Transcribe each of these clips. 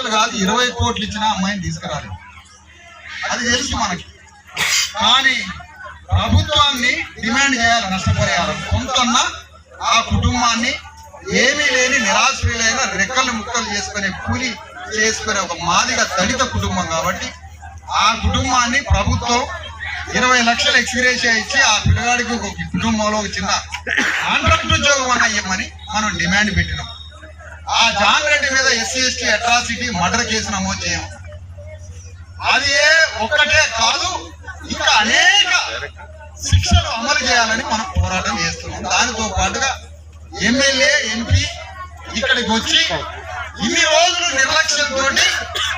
లక్షలు కాదు ఇరవై కోట్లు ఇచ్చిన అమ్మాయిని తీసుకురాలి అది తెలుసు మనకి. కానీ ప్రభుత్వాన్ని డిమాండ్ చేయాలి నష్టపరిహారం కొంతన్న ఆ కుటుంబాన్ని ఏమీ లేని నిరాశ్రయులైన రెక్కలు ముక్కలు చేసుకునే కూలి చేసుకునే ఒక మాదిగ దళిత కుటుంబం కాబట్టి ఆ కుటుంబాన్ని ప్రభుత్వం ఇరవై లక్షలు ఎక్స్గ్రేషియా ఇచ్చి ఆ పిల్లగాడికి ఒక కుటుంబంలో ఒక చిన్న కాంట్రాక్ట్ ఉద్యోగం అన్న ఇవ్వమని మనం డిమాండ్ పెట్టినాం. ఆ జాన్ రెడ్డి మీద SC ST atrocity murder case నమోదు చేయం. అది ఏ ఒక్కటే కాదు ఇంకా అనేక శిక్షలు అమలు చేయాలని మనం పోరాటం చేస్తున్నాం. దానితో పాటుగా ఎమ్మెల్యే ఎంపీ ఇక్కడికి వచ్చి ఇన్ని రోజులు నిర్లక్ష్యంతో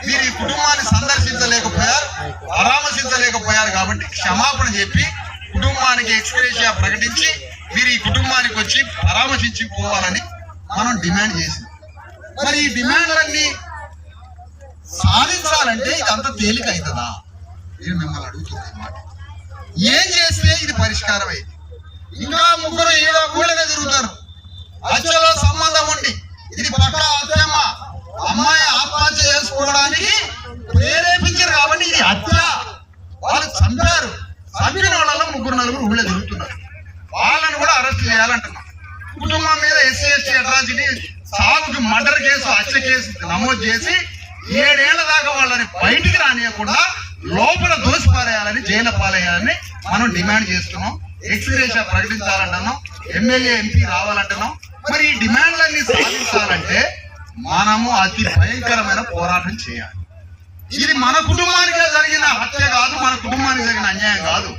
మీరు ఈ కుటుంబాన్ని సందర్శించలేకపోయారు పరామర్శించలేకపోయారు కాబట్టి క్షమాపణ చెప్పి కుటుంబానికి ఎక్స్ప్రెషియా ప్రకటించి మీరు ఈ కుటుంబానికి వచ్చి పరామర్శించి పోవాలని మనం డిమాండ్ చేసింది మరి ఈ డిమాండ్లన్నీ సాధించాలంటే ఇది అంత తేలిక అవుతుందా నేను మిమ్మల్ని అడుగుతున్నా ఈ ఏం చేస్తే ఇది పరిష్కారం అయింది ఇంకా ముగ్గురు ఏదో ఊళ్ళనే తిరుగుతారు. అచ్చలో సంబంధం ఉండి ఇది పక్క హత్యమ్మ అమ్మాయి ఆత్మహత్య చేసుకోవడానికి ప్రేరేపించారు కాబట్టి ఇది హత్య వాళ్ళు చంపారు చంపిన వాళ్ళలో ముగ్గురు నలుగురు ఊళ్ళో తిరుగుతున్నారు వాళ్ళని కూడా అరెస్ట్ చేయాలంటున్నాం కుటుంబం మీద ఎస్సీ ఎస్టీ అట్రాసిటీ సాగుకి మర్డర్ కేసు చేసి నమోదు చేసి ఏడేళ్ళ దాకా వాళ్ళని బయటికి రానియకుండా లోపల దోసి పారేయాలని జైలు పారేయాలని మనం డిమాండ్ చేస్తున్నాం. ఎక్స్గ్రేషియా ప్రకటించాలంటున్నాం. ఎమ్మెల్యే ఎంపీ రావాలంటున్నాం. మరి ఈ డిమాండ్లన్నీ సాధించాలంటే మనము అతి భయంకరమైన పోరాటం చేయాలి. ఇది మన కుటుంబానికే జరిగిన హత్య కాదు మన కుటుంబానికి జరిగిన అన్యాయం కాదు.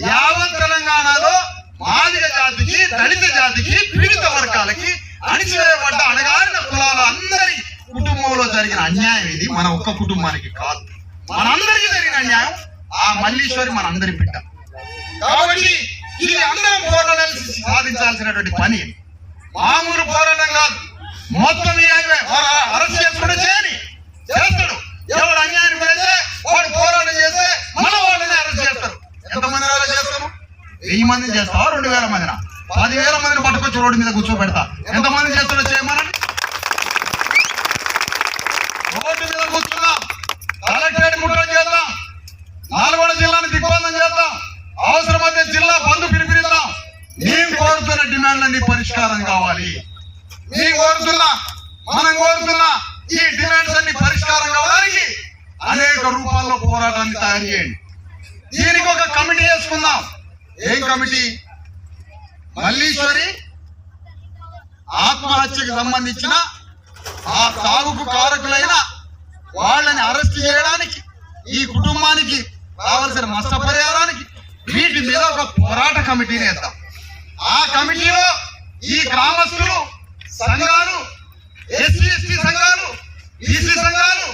యావత్ తెలంగాణలో మాదిగ జాతికి దళిత జాతికి పీడిత వర్గాలకి అణిచివేయబడ్డ అనగా జరిగిన అన్యాయం ఇది మన ఒక్క కుటుంబానికి కాదు. మనందరికీ జరిగిన అన్యాయం ఆ మల్లీశ్వరి మన అందరి బిడ్డ. కాబట్టి ఇది అందరం పోరాటం సాధించాల్సినటువంటి పని మామూలు పోరాటం కాదు. మొత్తం అరెస్ట్ చేసుకుంటే చేయని. చేస్తాడు. ఎవడు అన్యాయం పెడితే వాడు పోరాటం చేస్తే మన వాళ్ళని అరెస్ట్ చేస్తారు. ఎంతమంది అరెస్ట్ చేస్తారు? వెయ్యి మంది చేస్తావా? రెండు వేల మందిన? పదివేల మందిని పట్టుకొచ్చి రోడ్డు మీద కూర్చోబెడతా. ఎంతమంది చేస్తాడో చేయమని రోడ్డు మీద కూర్చున్నాం కలెక్టరేట్ ముట్టడి చేద్దాం నల్గొండ జిల్లాని దిగ్బంధం చేద్దాం అవసరమైతే జిల్లా బంధు పిలిపిద్దాం మేము కోరుతున్న డిమాండ్లన్నీ పరిష్కారం కావాలి. మేము కోరుతున్నా మనం కోరుతున్నా ఈ డిమాండ్స్ అన్ని పరిష్కారం కావడానికి అనేక రూపాల్లో పోరాటాన్ని తయారు చేయండి. దీనికి ఒక కమిటీ వేసుకుందాం. ఏం కమిటీ? మల్లీశ్వరి ఆత్మహత్యకు సంబంధించిన ఆ సాగుకు కారకులైన వాళ్ళని అరెస్ట్ చేయడానికి ఈ కుటుంబానికి కావలసిన నష్టపరిహారానికి వీటి మీద ఒక పోరాట కమిటీని వేద్దాం. కమిటీలో ఈ గ్రామస్తులు సంఘాలు ఎస్సీ ఎస్టీ సంఘాలు బీసీ సంఘాలు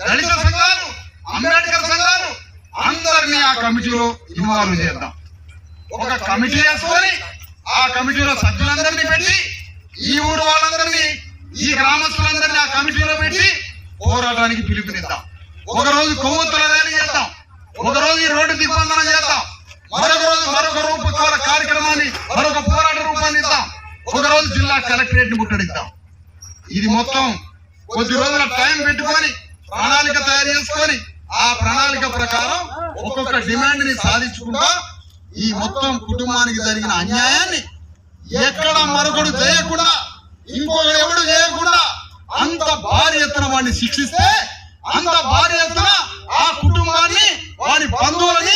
దళిత సంఘాలు అంబేద్కర్ సంఘాలు అందరినీ ఆ కమిటీలో ఇన్వాల్వ్ చేద్దాం. ఒక కమిటీ వేసుకొని ఆ కమిటీలో సభ్యులందరినీ పెట్టి ఈ ఊరు వాళ్ళందరినీ ఈ గ్రామస్తులందరినీ ఆ కమిటీలో పెట్టి పోరాటానికి పిలుపునిద్దాం. ఒక రోజు కొవ్వొత్తుల ర్యాలీ చేద్దాం. ఒక రోజు ఈ రోడ్డు దిగ్బంధనం చేద్దాం. మరొక రోజు మరొక రూపకాల కార్యక్రమాన్ని జిల్లా కలెక్టరేట్ని ముట్టడిద్దాం. ఇది మొత్తం కొద్ది రోజుల టైం పెట్టుకొని ప్రణాళిక తయారు చేసుకొని ఆ ప్రణాళిక ప్రకారం ఒక్కొక్క డిమాండ్ని సాధించుకుంటా ఈ మొత్తం కుటుంబానికి జరిగిన అన్యాయాన్ని ఎక్కడ మరొకడు చేయకుండా ఇంకొకడు ఎవడు చేయకుండా అంత భారీ ఎత్తున వాడిని శిక్షిస్తే అంత భారీ ఎత్తున ఆ కుటుంబాన్ని వాడి బంధువులని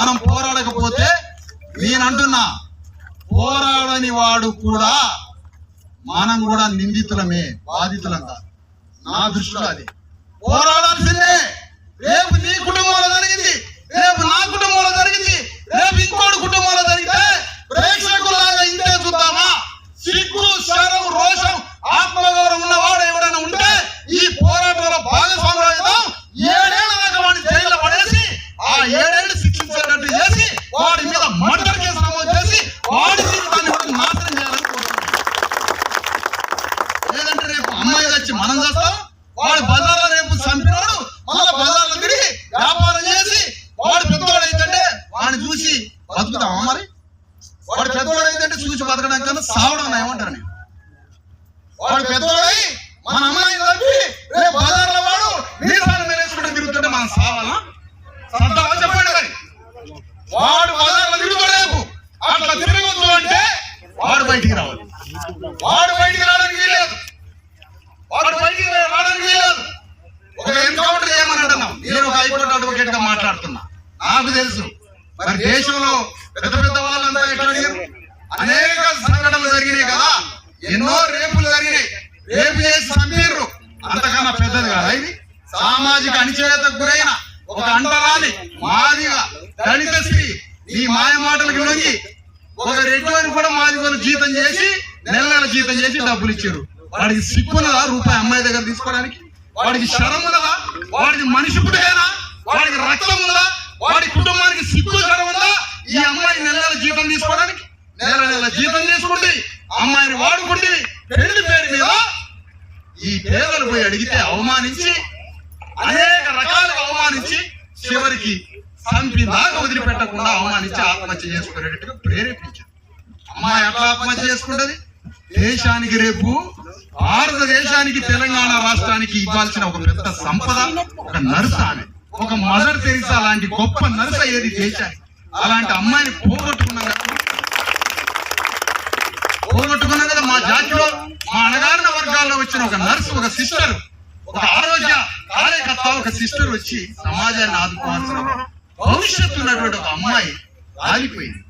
మనం పోరాడకపోతే నేనంటున్నా పోరాడని వాడు కూడా మనం కూడా నిందితులమే బాధితులం కాదు. నా దృష్టిలో అది. పోరాడాల్సిందే లేదంటే రేపు అమ్మాయి వచ్చి మనం చేస్తాం వాడు బజార్లో రేపు చంపినాడు మళ్ళీ బజార్లో తిరిగి వ్యాపారం చేసి వాడు పెద్దవాడు అయితే వాడిని చూసి బతుకుతామా మరి? వాడు పెద్దవాడు అయితే చూసి బతకడం కన్నా సావడం ఏమంటారు నేను వాడు పెద్దవాడై మన అమ్మాయి తప్పి రేపు బజార్లో వాడు నీసాన్ని మేనేసుకుంటే తిరుగుతుంటే మనం సావాలా? చెప్పండి మరి. వాడు బజార్లో తిరుగుతాడు రేపు. అట్లా తిరగదు అంటే వాడు బయటికి రావాలి. వాడు బయటికి రావాలి నాకు తెలుసు. మరి దేశంలో పెద్ద పెద్ద వాళ్ళంతా ఎక్కడ అనేక సంఘటనలు జరిగినాయి కదా. ఎన్నో రేపులు జరిగినాయి. రేపు చేసి చంపిర్రు. అంతకన్నా పెద్దది కదా ఇది? సామాజిక అణిచేతకు గురైన ఒక అంటరాని మాదిగా దళిత స్త్రీ ఈ మాయ మాటలకు లొంగి ఒక రెడ్డి కూడా మాదిగోలు జీతం చేసి నెల నెల జీతం చేసి డబ్బులు ఇచ్చారు. వాడికి సిగ్గున్నదా రూపాయి అమ్మాయి దగ్గర తీసుకోవడానికి? వాడికి శరం ఉన్నదా వాడికి మనిషి పుట్టేనా వాడికి రక్తం ఉందా వాడి కుటుంబానికి సిగ్గు శరం ఉందా ఈ అమ్మాయి నెల నెల జీతం తీసుకోవడానికి నెల నెల జీతం చేసుకుంటే అమ్మాయిని వాడుకుంటే పెళ్ళి పేరు మీద ఈ పేదలు పోయి అడిగితే అవమానించి అనేక రకాలుగా అవమానించి చివరికి చంపిందాకా వదిలిపెట్టకుండా అవమానించి ఆత్మహత్య చేసుకునేటట్టుగా ప్రేరేపించారు. అమ్మాయి ఎట్లా ఆత్మహత్య చేసుకుంటది? దేశానికి రేపు భారతదేశానికి తెలంగాణ రాష్ట్రానికి ఇవ్వాల్సిన ఒక పెద్ద సంపద ఒక నర్స ఆమె. ఒక మదర్ తెరిసా లాంటి గొప్ప నర్స ఏది దేశానికి? అలాంటి అమ్మాయిని పోగొట్టుకున్నాం కదా పోగొట్టుకున్నాం మా అణగారిన వర్గాల్లో వచ్చిన ఒక నర్సు ఒక సిస్టర్ ఒక ఆరోగ్య కార్యకర్త ఒక సిస్టర్ వచ్చి సమాజాన్ని ఆదుకోవాల్సిన భవిష్యత్తు ఉన్నటువంటి ఒక అమ్మాయి ఆగిపోయింది.